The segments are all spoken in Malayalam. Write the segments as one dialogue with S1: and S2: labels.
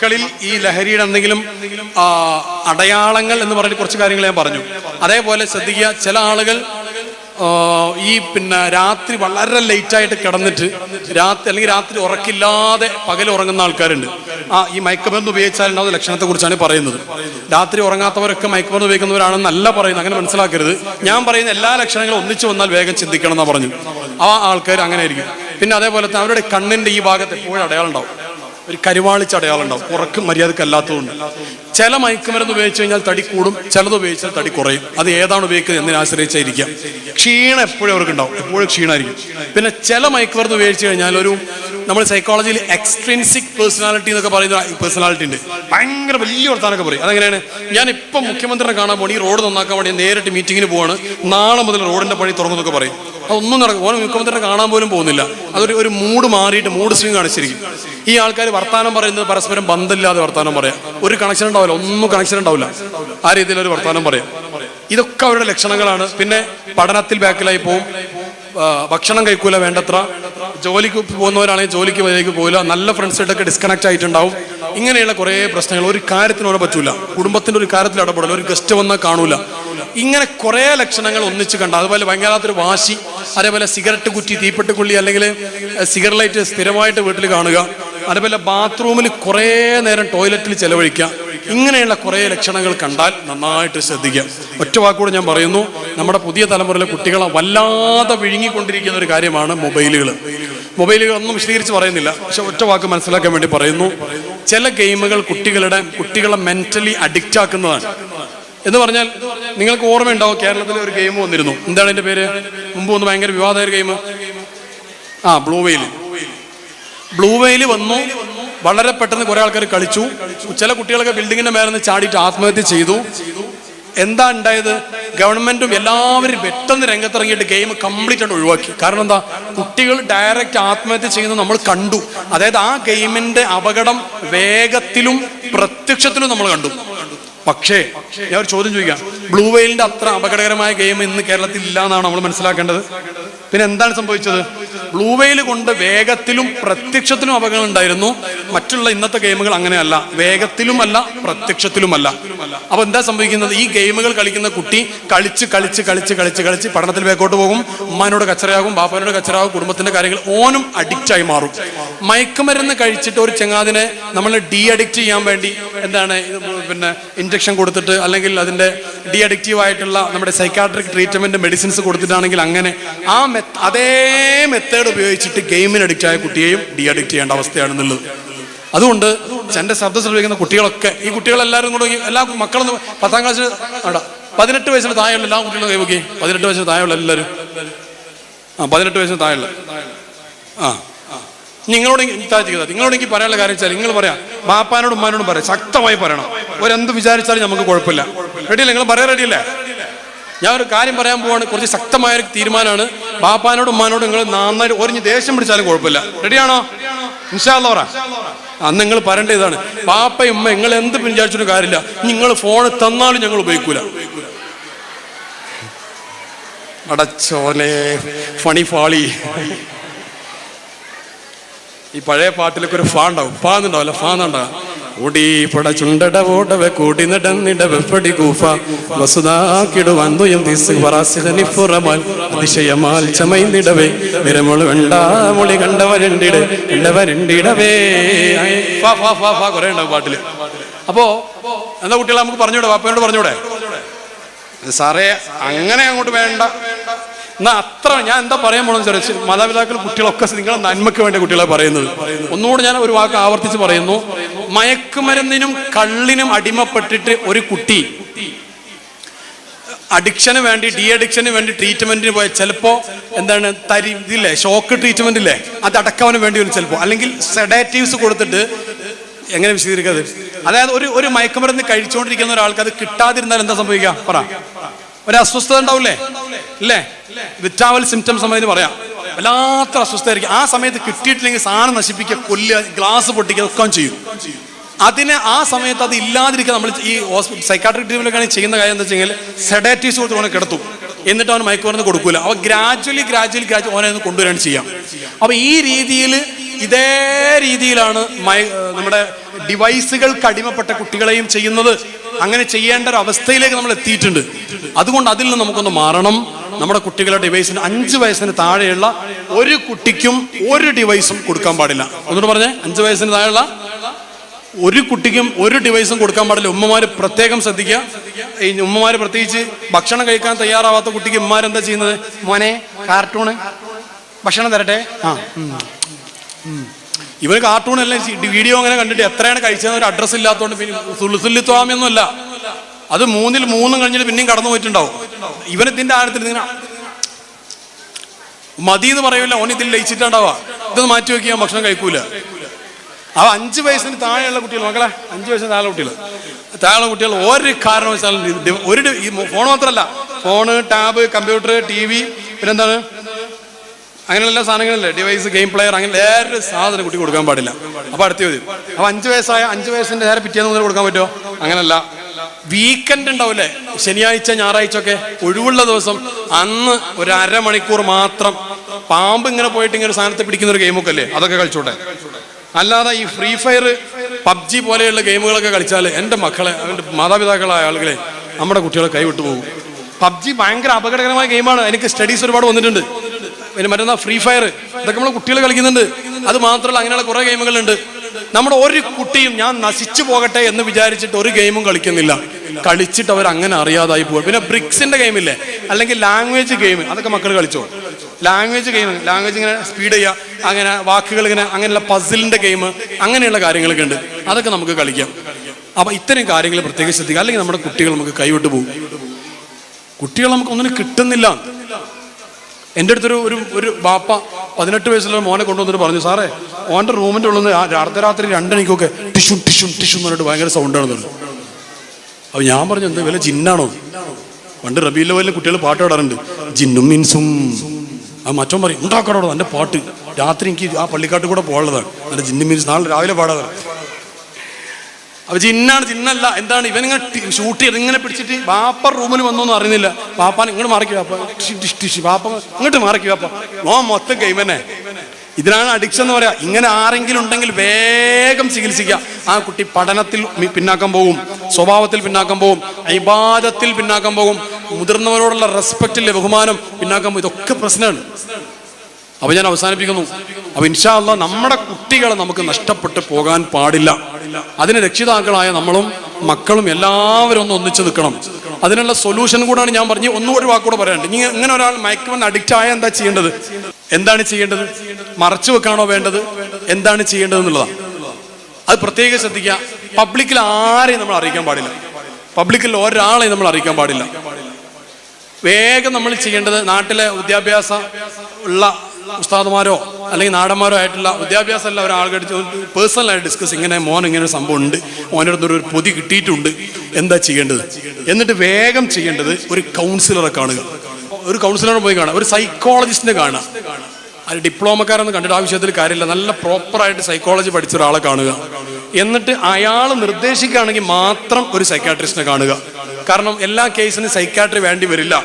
S1: മക്കളിൽ ഈ ലഹരിയുടെ എന്തെങ്കിലും അടയാളങ്ങൾ എന്ന് പറഞ്ഞിട്ട് കുറച്ച് കാര്യങ്ങൾ ഞാൻ പറഞ്ഞു. അതേപോലെ ശ്രദ്ധിക്കുക ചില ആളുകൾ ഈ പിന്നെ രാത്രി വളരെ ലേറ്റായിട്ട് കിടന്നിട്ട് രാത്രി അല്ലെങ്കിൽ രാത്രി ഉറക്കില്ലാതെ പകൽ ഉറങ്ങുന്ന ആൾക്കാരുണ്ട്. ആ ഈ മയക്കുമരുന്ന് ഉപയോഗിച്ചാലുണ്ടാവുന്ന ലക്ഷണത്തെ കുറിച്ചാണ് പറയുന്നത്. രാത്രി ഉറങ്ങാത്തവരൊക്കെ മയക്കുമരുന്ന് ഉപയോഗിക്കുന്നവരാണെന്നല്ല പറയുന്നത്. അങ്ങനെ മനസ്സിലാക്കരുത്. ഞാൻ പറയുന്ന എല്ലാ ലക്ഷണങ്ങളും ഒന്നിച്ചു വന്നാൽ വേഗം ചിന്തിക്കണം എന്നാ പറഞ്ഞു. ആ ആൾക്കാർ അങ്ങനെ ആയിരിക്കും. പിന്നെ അതേപോലെ തന്നെ അവരുടെ കണ്ണിന്റെ ഈ ഭാഗത്ത് എപ്പോഴും അടയാളം ഉണ്ടാവും. ഒരു കരുവാളിച്ച അടയാളുണ്ടാവും ഉറക്കം ഉറക്കും മര്യാദയ്ക്ക് അല്ലാത്തതുകൊണ്ട്. ചില മയക്കുമരുന്ന് ഉപയോഗിച്ച് കഴിഞ്ഞാൽ തടി കൂടും ചിലത് ഉപയോഗിച്ചാൽ തടി കുറയും. അത് ഏതാണ് ഉപയോഗിക്കുന്നത് എന്നതിനെ ആശ്രയിച്ചായിരിക്കാം. ക്ഷീണം എപ്പോഴും അവർക്ക് ഉണ്ടാവും. എപ്പോഴും ക്ഷീണമായിരിക്കും പിന്നെ ചില മയക്കുമരുന്ന് ഉപയോഗിച്ച് കഴിഞ്ഞാൽ ഒരു നമ്മൾ സൈക്കോളജിയിൽ എക്സ്ട്രിൻസിക് പേഴ്സണാലിറ്റി എന്നൊക്കെ പറയുന്ന പേഴ്സണാലിറ്റി ഉണ്ട്. ഭയങ്കര വലിയ വർത്താനൊക്കെ പറയും. അതെങ്ങനെയാണ്? ഞാൻ ഇപ്പം മുഖ്യമന്ത്രിനെ കാണാൻ പോണി ഈ റോഡ് നന്നാക്കാൻ വേണ്ടി നേരിട്ട് മീറ്റിങ്ങിന് പോവാണ്. നാളെ മുതൽ റോഡിന്റെ പണി തുറന്നതൊക്കെ പറയും. അതൊന്നും നടക്കും ഓനെ മുഖ്യമന്ത്രിയെ കാണാൻ പോലും പോകുന്നില്ല. അതൊരു ഒരു മൂഡ് മാറിയിട്ട് മൂഡ് സ്വിങ് കാണിച്ചിരിക്കും ഈ ആൾക്കാർ വർത്താനം പറയുന്നത് പരസ്പരം ബന്ധമില്ലാതെ വർത്താനം പറയാം. ഒരു കണക്ഷൻ ഉണ്ടാവില്ല. ഒന്നും കണക്ഷൻ ഉണ്ടാവില്ല. ആ രീതിയിൽ ഒരു വർത്താനം പറയാം. ഇതൊക്കെ അവരുടെ ലക്ഷണങ്ങളാണ്. പിന്നെ പഠനത്തിൽ ബാക്കിലായി പോവും. ഭക്ഷണം കഴിക്കൂല വേണ്ടത്ര. ജോലിക്ക് പോകുന്നവരാണെങ്കിൽ ജോലിക്ക് വരേക്ക് പോകില്ല നല്ല ഫ്രണ്ട്സായിട്ടൊക്കെ ഡിസ്കണക്ട് ആയിട്ടുണ്ടാവും. ഇങ്ങനെയുള്ള കുറേ പ്രശ്നങ്ങൾ. ഒരു കാര്യത്തിനോട് പറ്റൂല. കുടുംബത്തിന്റെ ഒരു കാര്യത്തിൽ ഇടപെടില്ല ഒരു ഗസ്റ്റ് വന്നാൽ കാണൂല. ഇങ്ങനെ കുറേ ലക്ഷണങ്ങൾ ഒന്നിച്ച് കണ്ട. അതുപോലെ ഭയങ്കരത്തൊരു വാശി അതേപോലെ സിഗരറ്റ് കുറ്റി തീപ്പെട്ട് കുള്ളി അല്ലെങ്കിൽ സിഗരറ്റ് ലൈറ്റ് സ്ഥിരമായിട്ട് വീട്ടിൽ കാണുക. അതേപോലെ ബാത്റൂമിൽ കുറേ നേരം ടോയ്ലറ്റിൽ ചെലവഴിക്കുക. ഇങ്ങനെയുള്ള കുറേ ലക്ഷണങ്ങൾ കണ്ടാൽ നന്നായിട്ട് ശ്രദ്ധിക്കുക. ഒറ്റ വാക്കൂടെ ഞാൻ പറയുന്നു നമ്മുടെ പുതിയ തലമുറയിലെ കുട്ടികളെ വല്ലാതെ വിഴുങ്ങിക്കൊണ്ടിരിക്കുന്ന ഒരു കാര്യമാണ് മൊബൈലുകൾ. മൊബൈലുകൾ ഒന്നും വിശദീകരിച്ച് പറയുന്നില്ല പക്ഷെ ഒറ്റ വാക്ക് മനസ്സിലാക്കാൻ വേണ്ടി പറയുന്നു. ചില ഗെയിമുകൾ കുട്ടികളുടെ കുട്ടികളെ മെന്റലി അഡിക്റ്റ് ആക്കുന്നതാണ്. എന്ന് പറഞ്ഞാൽ നിങ്ങൾക്ക് ഓർമ്മയുണ്ടാവും കേരളത്തിൽ ഒരു ഗെയിം വന്നിരുന്നു. എന്താണ് അതിന്റെ പേര്? മുമ്പ് ഒന്ന് ഭയങ്കര വിവാദമായ ഗെയിം ആ ബ്ലൂ വെയിൽ ബ്ലൂ വെയിൽ വന്നു. വളരെ പെട്ടെന്ന് കുറെ ആൾക്കാർ കളിച്ചു. ചില കുട്ടികളൊക്കെ ബിൽഡിങ്ങിന്റെ മേലെ നിന്ന് ചാടിയിട്ട് ആത്മഹത്യ ചെയ്തു. എന്താ ഉണ്ടായത്? ഗവൺമെന്റും എല്ലാവരും പെട്ടെന്ന് രംഗത്തിറങ്ങിയിട്ട് ഗെയിം കംപ്ലീറ്റ് ആയിട്ട് ഒഴിവാക്കി. കാരണം എന്താ? കുട്ടികൾ ഡയറക്റ്റ് ആത്മഹത്യ ചെയ്യുന്നത് നമ്മൾ കണ്ടു. അതായത് ആ ഗെയിമിന്റെ അപകടം വേഗത്തിലും പ്രത്യക്ഷത്തിലും നമ്മൾ കണ്ടു. പക്ഷേ ഞാൻ ഒരു ചോദ്യം ചോദിക്കാം. ബ്ലൂ വെയിലിന്റെ അത്ര അപകടകരമായ ഗെയിം ഇന്ന് കേരളത്തിൽ ഇല്ല എന്നാണ് നമ്മൾ മനസ്സിലാക്കേണ്ടത്? പിന്നെ എന്താണ് സംഭവിച്ചത്? ബ്ലൂ വെയിൽ കൊണ്ട് വേഗത്തിലും പ്രത്യക്ഷത്തിലും അപകടം ഉണ്ടായിരുന്നു. മറ്റുള്ള ഇന്നത്തെ ഗെയിമുകൾ അങ്ങനെയല്ല. വേഗത്തിലുമല്ല പ്രത്യക്ഷത്തിലുമല്ല. അപ്പൊ എന്താ സംഭവിക്കുന്നത്? ഈ ഗെയിമുകൾ കളിക്കുന്ന കുട്ടി കളിച്ച് കളിച്ച് കളിച്ച് കളിച്ച് കളിച്ച് പഠനത്തിൽ വേക്കോട്ട് പോകും. ഉമ്മാനോട് കച്ചറയാകും ബാപ്പാനോട് കച്ചറയാകും കുടുംബത്തിന്റെ കാര്യങ്ങൾ ഓനും അഡിക്റ്റായി മാറും. മയക്കുമരുന്ന് കഴിച്ചിട്ട് ഒരു ചെങ്ങാതിനെ നമ്മൾ ഡി അഡിക്റ്റ് ചെയ്യാൻ വേണ്ടി എന്താണ് പിന്നെ ഇഞ്ചക്ഷൻ കൊടുത്തിട്ട് അല്ലെങ്കിൽ അതിന്റെ ഡി അഡിക്റ്റീവ് ആയിട്ടുള്ള നമ്മുടെ സൈക്കാട്രിക് ട്രീറ്റ്മെന്റ് മെഡിസിൻസ് കൊടുത്തിട്ടാണെങ്കിൽ അങ്ങനെ ആ അതേ മെത്തേഡ് ഉപയോഗിച്ചിട്ട് ഗെയിമിന് അഡിക്റ്റ് ആയ കുട്ടിയെയും ഡി അഡിക്റ്റ് ചെയ്യേണ്ട അവസ്ഥയാണെന്നുള്ളത്. അതുകൊണ്ട് എന്റെ ശബ്ദം ശ്രമിക്കുന്ന കുട്ടികളൊക്കെ ഈ കുട്ടികളെല്ലാവരും കൂടെ എല്ലാ മക്കളും പത്താം ക്ലാസ്സിൽ വേണ്ട പതിനെട്ട് വയസ്സിന് താഴെയുള്ള എല്ലാ കുട്ടികളും കൈവക്കി പതിനെട്ട് വയസ്സിന് താഴെയുള്ള എല്ലാവരും. ആ പതിനെട്ട് വയസ്സിന് താഴെയുള്ള. ആ നിങ്ങളോട് താഴ്ത്തിക്കുക നിങ്ങളോട് എനിക്ക് പറയാനുള്ള കാര്യം വെച്ചാൽ നിങ്ങൾ പറയാം ബാപ്പാനോടും ഉമ്മാനോടും പറയാം ശക്തമായി പറയണം. ഒരെന്ത് വിചാരിച്ചാലും നമുക്ക് കുഴപ്പമില്ല. റെഡിയല്ലേ? നിങ്ങൾ പറയാൻ റെഡിയല്ലേ? ഞാൻ ഒരു കാര്യം പറയാൻ പോവാണ്. കുറച്ച് ശക്തമായ ഒരു തീരുമാനമാണ്. ബാപ്പാനോടും ഉമ്മാനോടും നിങ്ങൾ നന്നായിട്ട് ഒരിഞ്ഞ് ദേഷ്യം പിടിച്ചാലും കുഴപ്പമില്ല. റെഡിയാണോ ഇൻഷാല്ല അന്ന് നിങ്ങൾ പറയേണ്ട ഇതാണ്. പാപ്പയും ഉമ്മ നിങ്ങൾ എന്ത് വിചാരിച്ചിട്ട് കാര്യമില്ല. നിങ്ങൾ ഫോൺ തന്നാലും ഞങ്ങൾ ഉപയോഗിക്കൂല. അടച്ചോനെ ഫണി ഫാളി ഈ പഴയ പാട്ടിലൊക്കെ ഒരു ഫാ ഉണ്ടാവും. അല്ല ഫാന്നുണ്ടാവും ഓടി പട ചുണ്ടട ഓടവ കൂടി നടന്നിടവെപ്പടി കൂഫ. വസുതാക്കിടുവാൻ തുയം തീസ് വറാസിഹനിഫുറമാൽ അതിശയമാൽ ചമൈന്നിടവേ വിരമൊളി വേണ്ട മൊളി കണ്ടവരുണ്ടിടെ കണ്ടവരുണ്ടിടവേ കുറെ ഉണ്ടാവും പാട്ടിൽ. അപ്പോ എന്താ കുട്ടികളെ നമുക്ക് പറഞ്ഞൂടെ? വാപ്പയോട് പറഞ്ഞൂടെ? സാറേ അങ്ങനെ അങ്ങോട്ട് വേണ്ട. എന്നാ അത്ര ഞാൻ എന്താ പറയാൻ പോണെന്ന് വെച്ചാൽ മാതാപിതാക്കൾ കുട്ടികളൊക്കെ നിങ്ങളെ നന്മയ്ക്ക് വേണ്ടി കുട്ടികളെ പറയുന്നത്. ഒന്നുകൂടെ ഞാൻ ഒരു വാക്ക് ആവർത്തിച്ച് പറയുന്നു. മയക്കുമരുന്നിനും കള്ളിനും അടിമപ്പെട്ടിട്ട് ഒരു കുട്ടി അഡിക്ഷന് വേണ്ടി ഡി അഡിക്ഷന് വേണ്ടി ട്രീറ്റ്മെന്റിന് പോയ ചിലപ്പോ എന്താണ് തരി ഇതില്ലേ ഷോക്ക് ട്രീറ്റ്മെന്റ് ഇല്ലേ അത് അടക്കവന് വേണ്ടി വരും ചിലപ്പോ. അല്ലെങ്കിൽ സെഡേറ്റീവ്സ് കൊടുത്തിട്ട് എങ്ങനെ വിശദീകരിക്കുന്നത് അതായത് ഒരു ഒരു മയക്കുമരുന്ന് കഴിച്ചുകൊണ്ടിരിക്കുന്ന ഒരാൾക്ക് അത് കിട്ടാതിരുന്നാൽ എന്താ സംഭവിക്കുക പറ. ഒരു അസ്വസ്ഥത ഉണ്ടാവില്ലേ? ഇല്ലേ? വിറ്റാവൽ സിംറ്റംസ് എന്ന് പറയാം. വല്ലാത്ത അസ്വസ്ഥയായിരിക്കും ആ സമയത്ത് കിട്ടിയിട്ടില്ലെങ്കിൽ സാധനം നശിപ്പിക്കുക കൊല്ലുക ഗ്ലാസ് പൊട്ടിക്കുക ഒക്കെ ചെയ്യും. അതിനെ ആ സമയത്ത് അത് ഇല്ലാതിരിക്കുക നമ്മൾ ഈ ഹോസ്പിറ്റൽ സൈക്കാട്രിക് ടീമിലൊക്കെയാണ് ചെയ്യുന്ന കാര്യം എന്ന് വെച്ചാൽ സെഡേറ്റീവ്സ് കൊടുത്ത് അവനെ കിടത്തും. എന്നിട്ട് അവൻ മയക്കുമരുന്ന് കൊടുക്കൂല. അവ ഗ്രാജ്വലി ഗ്രാജ്വലി ഗ്രാജ്വലി ഓനെ ഒന്ന് കൊണ്ടുവരാൻ ചെയ്യാം. അപ്പൊ ഈ രീതിയിൽ ഇതേ രീതിയിലാണ് മയ- നമ്മുടെ ഡിവൈസുകൾക്ക് അടിമപ്പെട്ട കുട്ടികളെയും ചെയ്യുന്നത്. അങ്ങനെ ചെയ്യേണ്ട ഒരു അവസ്ഥയിലേക്ക് നമ്മൾ എത്തിയിട്ടുണ്ട്. അതുകൊണ്ട് അതിൽ നിന്ന് നമുക്കൊന്ന് മാറണം. നമ്മുടെ കുട്ടികളുടെ ഡിവൈസിന് അഞ്ച് വയസ്സിന് താഴെയുള്ള ഒരു കുട്ടിക്കും ഒരു ഡിവൈസും കൊടുക്കാൻ പാടില്ല. ഒന്നുകൂടെ പറഞ്ഞേ അഞ്ച് വയസ്സിന് താഴെയുള്ള ഒരു കുട്ടിക്കും ഒരു ഡിവൈസും കൊടുക്കാൻ പാടില്ല. ഉമ്മമാര് പ്രത്യേകം ശ്രദ്ധിക്കുക. ഈ ഉമ്മമാര് പ്രത്യേകിച്ച് ഭക്ഷണം കഴിക്കാൻ തയ്യാറാവാത്ത കുട്ടിക്ക് ഉമ്മമാരെന്താ ചെയ്യുന്നത്? മോനെ കാർട്ടൂണ് ഭക്ഷണം തരട്ടെ? ആ ഉം. കാർട്ടൂൺ എല്ലാം വീഡിയോ അങ്ങനെ കണ്ടിട്ട് എത്രയാണ് കഴിച്ചതെന്ന് ഒരു അഡ്രസ്സ് ഇല്ലാത്തതുകൊണ്ട് പിന്നെ സുലുസുല്ലിത്വാമിയൊന്നുമല്ല അത് മൂന്നിൽ മൂന്നും കഴിഞ്ഞിട്ട് പിന്നെയും കടന്നു പോയിട്ടുണ്ടാവും. ഇവനത്തിന്റെ ആഴത്തിൽ ഇങ്ങനെ മതി എന്ന് പറയൂല ഓൻ ഇതിൽ ലയിച്ചിട്ടുണ്ടാവുക ഇതൊന്ന് മാറ്റി വെക്കുക ഭക്ഷണം കഴിക്കൂല. അവ അഞ്ച് വയസ്സിന് താഴെയുള്ള കുട്ടികൾ മക്കളെ അഞ്ച് വയസ്സിന് താഴെ കുട്ടികൾ. താഴെ കുട്ടികൾ ഒരു കാരണവശാലും ഒരു ഫോൺ മാത്രമല്ല. Phone tab computer T V പിന്നെന്താണ്? അങ്ങനെയുള്ള സാധനങ്ങളില്ലേ ഡിവൈസ് ഗെയിം പ്ലെയർ അങ്ങനെ ഒരു സാധനം കുട്ടി കൊടുക്കാൻ പാടില്ല. അപ്പൊ അടുത്ത ചോദ്യം. അപ്പൊ അഞ്ച് വയസ്സായ അഞ്ച് വയസ്സിന്റെ നേരെ പിറ്റേന്ന് കൊടുക്കാൻ പറ്റുമോ? അങ്ങനല്ല. വീക്കെൻഡ് ഉണ്ടാവില്ലേ ശനിയാഴ്ച ഞായറാഴ്ച ഒക്കെ ഒഴിവുള്ള ദിവസം അന്ന് ഒരു അരമണിക്കൂർ മാത്രം പാമ്പ് ഇങ്ങനെ പോയിട്ട് ഇങ്ങനെ സാധനത്തെ പിടിക്കുന്ന ഒരു ഗെയിമൊക്കെ അല്ലേ? അതൊക്കെ കളിച്ചോട്ടെ അല്ലാതെ ഈ ഫ്രീ ഫയർ പബ്ജി പോലെയുള്ള ഗെയിമുകളൊക്കെ കളിച്ചാൽ എന്റെ മക്കളെ അവന്റെ മാതാപിതാക്കളായ ആളുകളെ നമ്മുടെ കുട്ടികളെ കൈവിട്ടു പോകും. പബ്ജി ഭയങ്കര അപകടകരമായ ഗെയിമാണ് എനിക്ക് സ്റ്റഡീസ് ഒരുപാട് വന്നിട്ടുണ്ട്. പിന്നെ മറ്റന്നാ ഫ്രീ ഫയർ ഇതൊക്കെ നമ്മൾ കുട്ടികൾ കളിക്കുന്നുണ്ട്. അത് മാത്രമല്ല അങ്ങനെയുള്ള കുറേ ഗെയിമുകളുണ്ട് നമ്മുടെ ഒരു കുട്ടിയും ഞാൻ നശിച്ചു പോകട്ടെ എന്ന് വിചാരിച്ചിട്ട് ഒരു ഗെയിമും കളിക്കുന്നില്ല. കളിച്ചിട്ട് അവർ അങ്ങനെ അറിയാതായി പോകും പിന്നെ ബ്രിക്സിന്റെ ഗെയിമില്ലേ? അല്ലെങ്കിൽ ലാംഗ്വേജ് ഗെയിം. അതൊക്കെ മക്കൾ കളിച്ചോ? Language game. ലാംഗ്വേജ് ഇങ്ങനെ സ്പീഡ് ചെയ്യുക. അങ്ങനെ വാക്കുകൾ ഇങ്ങനെ അങ്ങനെയുള്ള പസിലിന്റെ ഗെയിം. അങ്ങനെയുള്ള കാര്യങ്ങളൊക്കെ ഉണ്ട്. അതൊക്കെ നമുക്ക് കളിക്കാം. അപ്പൊ ഇത്തരം കാര്യങ്ങൾ പ്രത്യേകം ശ്രദ്ധിക്കുക. അല്ലെങ്കിൽ നമ്മുടെ കുട്ടികൾ നമുക്ക് കൈവിട്ട് പോകും. കുട്ടികൾ നമുക്ക് ഒന്നിനും കിട്ടുന്നില്ല. എന്റെ അടുത്തൊരു ഒരു ഒരു ബാപ്പ പതിനെട്ട് വയസ്സുള്ള മോനെ കൊണ്ടുവന്നിട്ട് പറഞ്ഞു സാറേ ഓന്റെ റൂമിന്റെ ഉള്ളിൽ നിന്ന് അർദ്ധരാത്രി രണ്ടണിക്കൊക്കെ ടിഷു ടിഷു ടിഷു എന്ന് പറഞ്ഞിട്ട് ഭയങ്കര സൗണ്ടാണെന്നുള്ളത് അപ്പോൾ ഞാൻ പറഞ്ഞു എന്താ വില ജിന്നാണോ? പണ്ട് റബീല വലിയ കുട്ടികൾ പാട്ട് പാടാറുണ്ട്. ജിന്നും മിൻസും. ആ മറ്റോ പറയും ഉണ്ടാക്കാടോ എന്റെ പാട്ട്. രാത്രി എനിക്ക് ആ പള്ളിക്കാട്ട് കൂടെ പോകാനുള്ളതാണ്. എന്റെ ജിന്നും മിൻസ് നാളെ രാവിലെ പാടാതാണ് അപ്പൊ ജിന്നാണ് ജിന്നല്ല. എന്താണ്? ഇവൻ ഇങ്ങനെ ഷൂട്ട് ചെയ്ത് ഇങ്ങനെ പിടിച്ചിട്ട് ബാപ്പ റൂമിൽ വന്നൊന്നും അറിയുന്നില്ല. വാപ്പാൻ ഇങ്ങോട്ട് ടിഷ് ടിഷ് ബാപ്പ ഇങ്ങോട്ട് മാറിക്കുക ബാപ്പ ഓ മൊത്തം കൈമനെ ഇതിനാണ് അഡിക്ഷൻ എന്ന് പറയാ. ഇങ്ങനെ ആരെങ്കിലും ഉണ്ടെങ്കിൽ വേഗം ചികിത്സിക്കുക ആ കുട്ടി പഠനത്തിൽ പിന്നാക്കം പോകും. സ്വഭാവത്തിൽ പിന്നാക്കം പോകും. ഇബാദത്തിൽ പിന്നാക്കം പോകും. മുതിർന്നവരോടുള്ള റെസ്പെക്റ്റിലെ ബഹുമാനം പിന്നാക്കം പോകും. ഇതൊക്കെ പ്രശ്നമാണ് അപ്പൊ ഞാൻ അവസാനിപ്പിക്കുന്നു. അപ്പൊ ഇൻഷാ അള്ളാ നമ്മുടെ കുട്ടികളെ നമുക്ക് നഷ്ടപ്പെട്ടു പോകാൻ പാടില്ല. അതിന് രക്ഷിതാക്കളായ നമ്മളും മക്കളും എല്ലാവരും ഒന്ന് ഒന്നിച്ചു നിൽക്കണം. അതിനുള്ള സൊല്യൂഷൻ കൂടാണ് ഞാൻ പറഞ്ഞു ഒന്നും ഒരു വാക്കൂടെ പറയാനുണ്ട്. ഇനി ഇങ്ങനെ ഒരാൾ മയക്കുമെന്ന് അഡിക്റ്റ് ആയ എന്താ ചെയ്യേണ്ടത്? എന്താണ് ചെയ്യേണ്ടത്? മറച്ചു വെക്കാണോ വേണ്ടത്? എന്താണ് ചെയ്യേണ്ടത് എന്നുള്ളതാണ് അത് പ്രത്യേകം ശ്രദ്ധിക്കുക. പബ്ലിക്കിൽ ആരെയും നമ്മൾ അറിയിക്കാൻ പാടില്ല. പബ്ലിക്കിൽ ഒരാളെയും നമ്മൾ അറിയിക്കാൻ പാടില്ല. വേഗം നമ്മൾ ചെയ്യേണ്ടത് നാട്ടിലെ വിദ്യാഭ്യാസ ഉള്ള ഉസ്താദുമാരോ അല്ലെങ്കിൽ നാടന്മാരോ ആയിട്ടുള്ള വിദ്യാഭ്യാസം വിദ്യാഭ്യാസമുള്ള ഒരാളുകൾ പേഴ്സണലായിട്ട് ഡിസ്കസ് ഇങ്ങനെ മോൻ ഇങ്ങനെ ഒരു സംഭവം ഉണ്ട്. മോന്റെ അടുത്ത് ഒരു പൊതി കിട്ടിയിട്ടുണ്ട്. എന്താ ചെയ്യേണ്ടത്? എന്നിട്ട് വേഗം ചെയ്യേണ്ടത് ഒരു കൗൺസിലറെ കാണുക. ഒരു കൗൺസിലറെ പോയി കാണുക. ഒരു സൈക്കോളജിസ്റ്റിനെ കാണുക. അത് ഡിപ്ലോമക്കാരൊന്നും കണ്ടിട്ട് ആ വിഷയത്തിൽ കാര്യമില്ല. നല്ല പ്രോപ്പറായിട്ട് സൈക്കോളജി പഠിച്ച ഒരാളെ കാണുക. എന്നിട്ട് അയാൾ നിർദ്ദേശിക്കുകയാണെങ്കിൽ മാത്രം ഒരു സൈക്കാട്രിസ്റ്റിനെ കാണുക. കാരണം എല്ലാ കേസിനും സൈക്കാട്രി വേണ്ടി വരില്ല.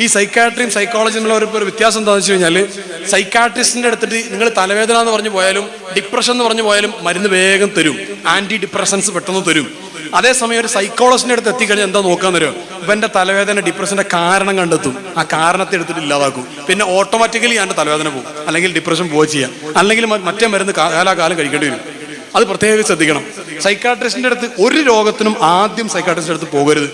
S1: ഈ സൈക്കാട്രിയും സൈക്കോളജിയും തമ്മിലുള്ള ഒരു വ്യത്യാസം എന്താണെന്ന് വെച്ച് കഴിഞ്ഞാൽ സൈക്കാട്രിസ്റ്റിന്റെ അടുത്തിട്ട് നിങ്ങൾ തലവേദന എന്ന് പറഞ്ഞു പോയാലും ഡിപ്രഷൻ എന്ന് പറഞ്ഞു പോയാലും മരുന്ന് വേഗം തരും. ആന്റി ഡിപ്രഷൻസ് പെട്ടെന്ന് തരും. അതേസമയം ഒരു സൈക്കോളജിന്റെ അടുത്ത് എത്തിക്കഴിഞ്ഞാൽ എന്താ നോക്കാൻ തരും ഇവന്റെ തലവേദന ഡിപ്രഷന്റെ കാരണം കണ്ടെത്തും. ആ കാരണത്തെ എടുത്തിട്ട് ഇല്ലാതാക്കും. പിന്നെ ഓട്ടോമാറ്റിക്കലി എന്റെ തലവേദന പോകും. അല്ലെങ്കിൽ ഡിപ്രഷൻ പോവുക ചെയ്യാം. അല്ലെങ്കിൽ മറ്റേ മരുന്ന് കാലാകാലം കഴിക്കേണ്ടി വരും. അത് പ്രത്യേകം ശ്രദ്ധിക്കണം. സൈക്കാട്രിസ്റ്റിന്റെ അടുത്ത് ഒരു രോഗത്തിനും ആദ്യം സൈക്കാട്രിസ്റ്റിന്റെ അടുത്ത് പോകരുത്.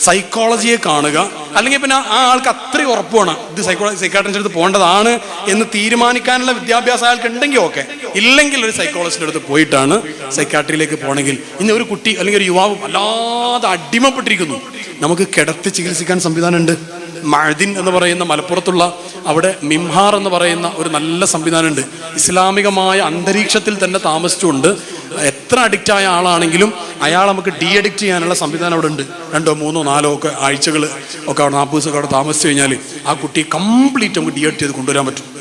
S1: സൈക്കോളജിയെ കാണുക. അല്ലെങ്കിൽ പിന്നെ ആ ആൾക്ക് അത്രയും ഉറപ്പാണ് ഇത് സൈക്കോളജി സൈക്കാട്രിസ്റ്റിന്റെ അടുത്ത് പോകേണ്ടതാണ് എന്ന് തീരുമാനിക്കാനുള്ള വിദ്യാഭ്യാസം അയാൾക്ക് ഉണ്ടെങ്കിൽ ഓക്കെ. ഇല്ലെങ്കിൽ ഒരു സൈക്കോളജിസ്റ്റിന്റെ അടുത്ത് പോയിട്ടാണ് സൈക്കാട്രിയിലേക്ക് പോകണമെങ്കിൽ ഇന്ന് ഒരു കുട്ടി അല്ലെങ്കിൽ ഒരു യുവാവ് വല്ലാതെ അടിമപ്പെട്ടിരിക്കുന്നു. നമുക്ക് കിടത്തി ചികിത്സിക്കാൻ സംവിധാനമുണ്ട്. മഴദിൻ എന്ന് പറയുന്ന മലപ്പുറത്തുള്ള അവിടെ മിംഹാർ എന്ന് പറയുന്ന ഒരു നല്ല സംവിധാനമുണ്ട്. ഇസ്ലാമികമായ അന്തരീക്ഷത്തിൽ തന്നെ താമസിച്ചുകൊണ്ട് എത്ര അഡിക്റ്റ് ആയ ആളാണെങ്കിലും അയാൾ നമുക്ക് ഡി അഡിക്റ്റ് ചെയ്യാനുള്ള സംവിധാനം അവിടെ ഉണ്ട്. രണ്ടോ മൂന്നോ നാലോ ഒക്കെ ആഴ്ചകൾ ഒക്കെ അവിടെ നാൽപ്പത് ദിവസമൊക്കെ അവിടെ താമസിച്ചു കഴിഞ്ഞാൽ ആ കുട്ടിയെ കംപ്ലീറ്റ് നമുക്ക് ഡി അഡിക്റ്റ് ചെയ്ത് കൊണ്ടുവരാൻ പറ്റും.